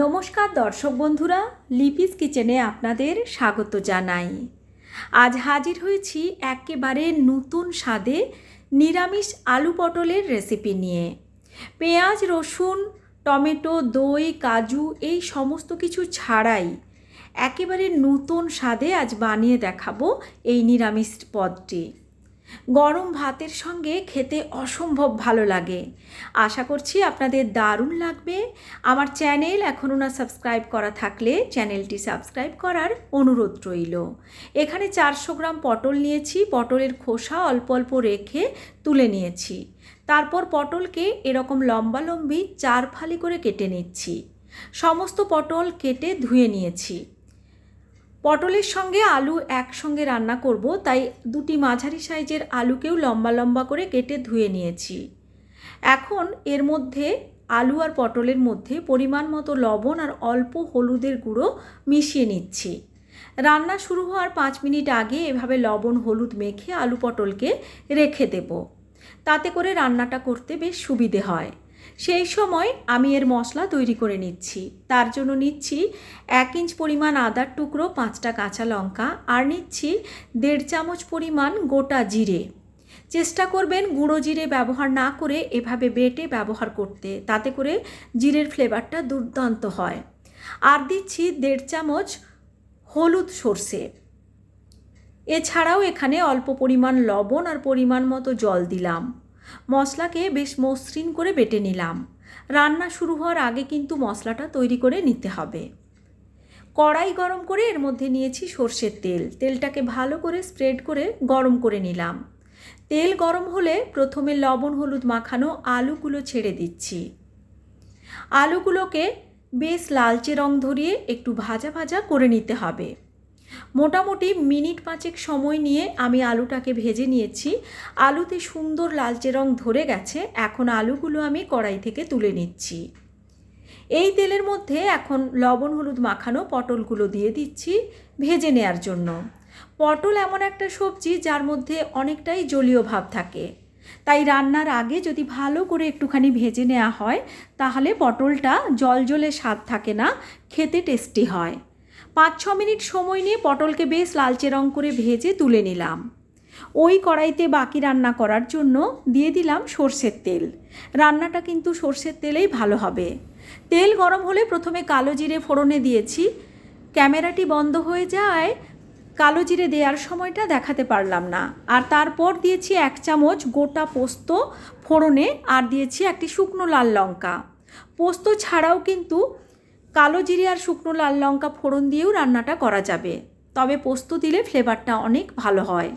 নমস্কার দর্শক বন্ধুরা, লিপিস কিচেনে আপনাদের স্বাগত জানাই। আজ হাজির হয়েছি একেবারে নতুন স্বাদে নিরামিষ আলু পটলের রেসিপি নিয়ে। পেঁয়াজ, রসুন, টমেটো, দই, কাজু, এই সমস্ত কিছু ছাড়াই একেবারে নতুন স্বাদে আজ বানিয়ে দেখাবো এই নিরামিষ পদটি। গরম ভাতের সঙ্গে খেতে অসম্ভব ভালো লাগে। আশা করছি আপনাদের দারুণ লাগবে। আমার চ্যানেল এখনও না সাবস্ক্রাইব করা থাকলে চ্যানেলটি সাবস্ক্রাইব করার অনুরোধ রইল। এখানে চারশো গ্রাম পটল নিয়েছি। পটলের খোসা অল্প অল্প রেখে তুলে নিয়েছি। তারপর পটলকে এরকম লম্বা লম্বি চার ফালি করে কেটে নিচ্ছি। সমস্ত পটল কেটে ধুয়ে নিয়েছি। পটলের সঙ্গে আলু একসঙ্গে রান্না করব, তাই দুটি মাঝারি সাইজের আলুকেও লম্বা লম্বা করে কেটে ধুয়ে নিয়েছি। এখন এর মধ্যে আলু আর পটলের মধ্যে পরিমাণ মতো লবণ আর অল্প হলুদের গুঁড়ো মিশিয়ে নিচ্ছি। রান্না শুরু হওয়ার পাঁচ মিনিট আগে এভাবে লবণ, হলুদ মেখে আলু পটলকে রেখে দেব। তাতে করে রান্নাটা করতে বেশ সুবিধে হয়। সেই সময় আমি এর মশলা তৈরি করে নিচ্ছি। তার জন্য নিচ্ছি এক ইঞ্চ পরিমাণ আদার টুকরো, পাঁচটা কাঁচা লঙ্কা আর নিচ্ছি দেড় চামচ পরিমাণ গোটা জিরে। চেষ্টা করবেন গুঁড়ো জিরে ব্যবহার না করে এভাবে বেটে ব্যবহার করতে, তাতে করে জিরের ফ্লেভারটা দুর্দান্ত হয়। আর দিচ্ছি দেড় চামচ হলুদ সর্ষে। এছাড়াও এখানে অল্প পরিমাণ লবণ আর পরিমাণ মতো জল দিলাম। মশলাকে বেশ মসৃণ করে বেটে নিলাম। রান্না শুরু হওয়ার আগে কিন্তু মশলাটা তৈরি করে নিতে হবে। কড়াই গরম করে এর মধ্যে নিয়েছি সর্ষের তেল। তেলটাকে ভালো করে স্প্রেড করে গরম করে নিলাম। তেল গরম হলে প্রথমে লবণ, হলুদ মাখানো আলুগুলো ছেড়ে দিচ্ছি। আলুগুলোকে বেশ লালচে রং ধরিয়ে একটু ভাজা ভাজা করে নিতে হবে। মোটামুটি মিনিট পাঁচেক সময় নিয়ে আমি আলুটাকে ভেজে নিয়েছি। আলুতে সুন্দর লালচে রং ধরে গেছে। এখন আলুগুলো আমি কড়াই থেকে তুলে নিচ্ছি। এই তেলের মধ্যে এখন লবণ, হলুদ মাখানো পটলগুলো দিয়ে দিচ্ছি ভেজে নেয়ার জন্য। পটল এমন একটা সবজি যার মধ্যে অনেকটাই জলীয় ভাব থাকে। তাই রান্নার আগে যদি ভালো করে একটুখানি ভেজে নেওয়া হয়, তাহলে পটলটা জল জলে স্বাদ থাকে না, খেতে টেস্টি হয়। পাঁচ ছ মিনিট সময় নিয়ে পটলকে বেশ লালচে রং করে ভেজে তুলে নিলাম। ওই কড়াইতে বাকি রান্না করার জন্য দিয়ে দিলাম সর্ষের তেল। রান্নাটা কিন্তু সর্ষের তেলেই ভালো হবে। তেল গরম হলে প্রথমে কালো জিরে ফোড়নে দিয়েছি। ক্যামেরাটি বন্ধ হয়ে যায়, কালো জিরে দেওয়ার সময়টা দেখাতে পারলাম না। আর তারপর দিয়েছি এক চামচ গোটা পোস্ত ফোড়নে আর দিয়েছি একটি শুকনো লাল লঙ্কা। পোস্ত ছাড়াও কিন্তু কালো জিরে আর শুকনো লাল লঙ্কা ফোড়ন দিয়েও রান্নাটা করা যাবে। তবে পোস্ত দিলে ফ্লেভারটা অনেক ভালো হয়।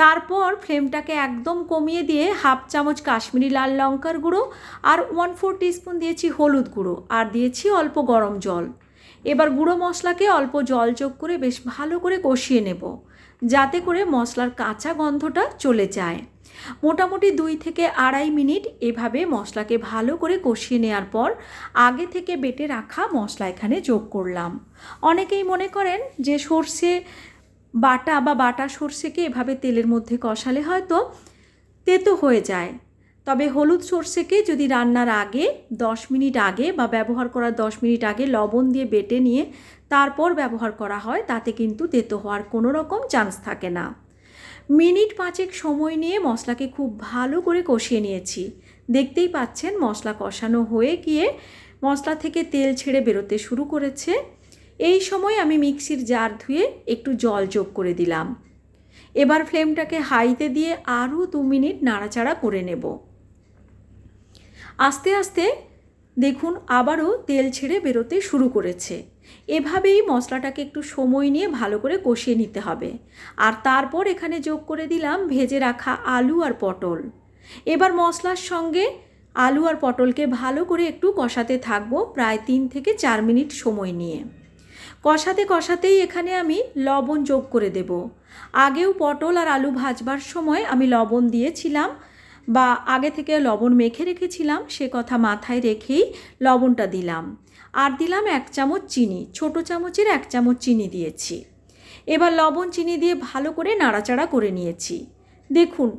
তারপর ফ্লেমটাকে একদম কমিয়ে দিয়ে হাফ চামচ কাশ্মীরি লাল লঙ্কার গুঁড়ো আর ওয়ান ফোর টিস্পুন দিয়েছি হলুদ গুঁড়ো আর দিয়েছি অল্প গরম জল। এবার গুঁড়ো মশলাকে অল্প জল যোগ করে বেশ ভালো করে কষিয়ে নেব, যাতে করে মশলার কাঁচা গন্ধটা চলে যায়। মোটামুটি দুই থেকে আড়াই মিনিট এভাবে মশলাকে ভালো করে কষিয়ে নেওয়ার পর আগে থেকে বেটে রাখা মশলা এখানে যোগ করলাম। অনেকেই মনে করেন যে সর্ষে বাটা বা বাটা সর্ষেকে এভাবে তেলের মধ্যে কষালে হয়তো তেতো হয়ে যায়। তবে হলুদ সর্ষেকে যদি রান্নার আগে দশ মিনিট আগে বা ব্যবহার করার দশ মিনিট আগে লবণ দিয়ে বেটে নিয়ে তারপর ব্যবহার করা হয়, তাতে কিন্তু তেতো হওয়ার কোনো রকম চান্স থাকে না। মিনিট পাঁচেক সময় নিয়ে মশলাকে খুব ভালো করে কষিয়ে নিয়েছি। দেখতেই পাচ্ছেন মশলা কষানো হয়ে গিয়ে মশলা থেকে তেল ছেড়ে বেরোতে শুরু করেছে। এই সময় আমি মিক্সির জার ধুয়ে একটু জল যোগ করে দিলাম। এবার ফ্লেমটাকে হাইতে দিয়ে আরও দু মিনিট নাড়াচাড়া করে নেব। আস্তে আস্তে দেখুন আবারও তেল ছেড়ে বেরোতে শুরু করেছে। এভাবেই মশলাটাকে একটু সময় নিয়ে ভালো করে কষিয়ে নিতে হবে। আর তারপর এখানে যোগ করে দিলাম ভেজে রাখা আলু আর পটল। এবার মশলার সঙ্গে আলু আর পটলকে ভালো করে একটু কষাতে থাকব প্রায় তিন থেকে চার মিনিট সময় নিয়ে। কষাতে কষাতেই এখানে আমি লবণ যোগ করে দেব। আগেও পটল আর আলু ভাজবার সময় আমি লবণ দিয়েছিলাম বা আগে থেকে লবণ মেখে রেখেছিলাম, সে কথা মাথায় রেখেই লবণটা দিলাম। আর দিলাম এক চামচ চিনি, ছোট চামচের এক চামচ চিনি দিয়েছি। এবার লবণ চিনি দিয়ে ভালো করে নাড়াচাড়া করে নিয়েছি। দেখুন,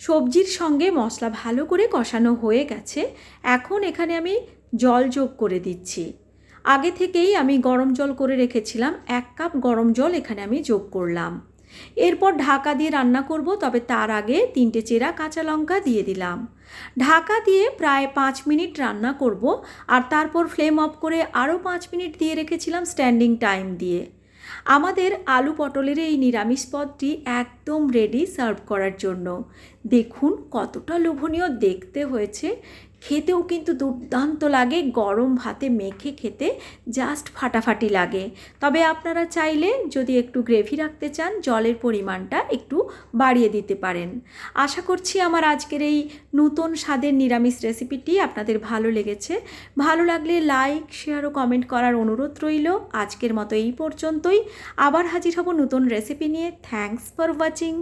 সবজির সঙ্গে মশলা ভালো করে কষানো হয়ে গেছে। এখন এখানে আমি জল যোগ করে দিচ্ছি। আগে থেকেই আমি গরম জল করে রেখেছিলাম, এক কাপ গরম জল এখানে আমি যোগ করলাম। এরপর ঢাকা দিয়ে রান্না করব, তবে তার আগে তিনটে চেরা কাঁচা লঙ্কা দিয়ে দিলাম। ঢাকা দিয়ে প্রায় পাঁচ মিনিট রান্না করব, আর তারপর ফ্লেম অফ করে আরও পাঁচ মিনিট দিয়ে রেখেছিলাম স্ট্যান্ডিং টাইম দিয়ে। আমাদের আলু পটলের এই নিরামিষ পদটি একদম রেডি সার্ভ করার জন্য। দেখুন কতটা লোভনীয় দেখতে হয়েছে। খেতেও কিন্তু দুর্দান্ত লাগে, গরম ভাতে মেখে খেতে জাস্ট ফাটাফাটি লাগে। তবে আপনারা চাইলে যদি একটু গ্রেভি রাখতে চান, জলের পরিমাণটা একটু বাড়িয়ে দিতে পারেন। আশা করছি আমার আজকের এই নতুন স্বাদের নিরামিষ রেসিপিটি আপনাদের ভালো লেগেছে। ভালো লাগলে লাইক শেয়ার ও কমেন্ট করার অনুরোধ রইল। আজকের মতো এই পর্যন্তই। আবার হাজির হব নতুন রেসিপি নিয়ে। Thanks for watching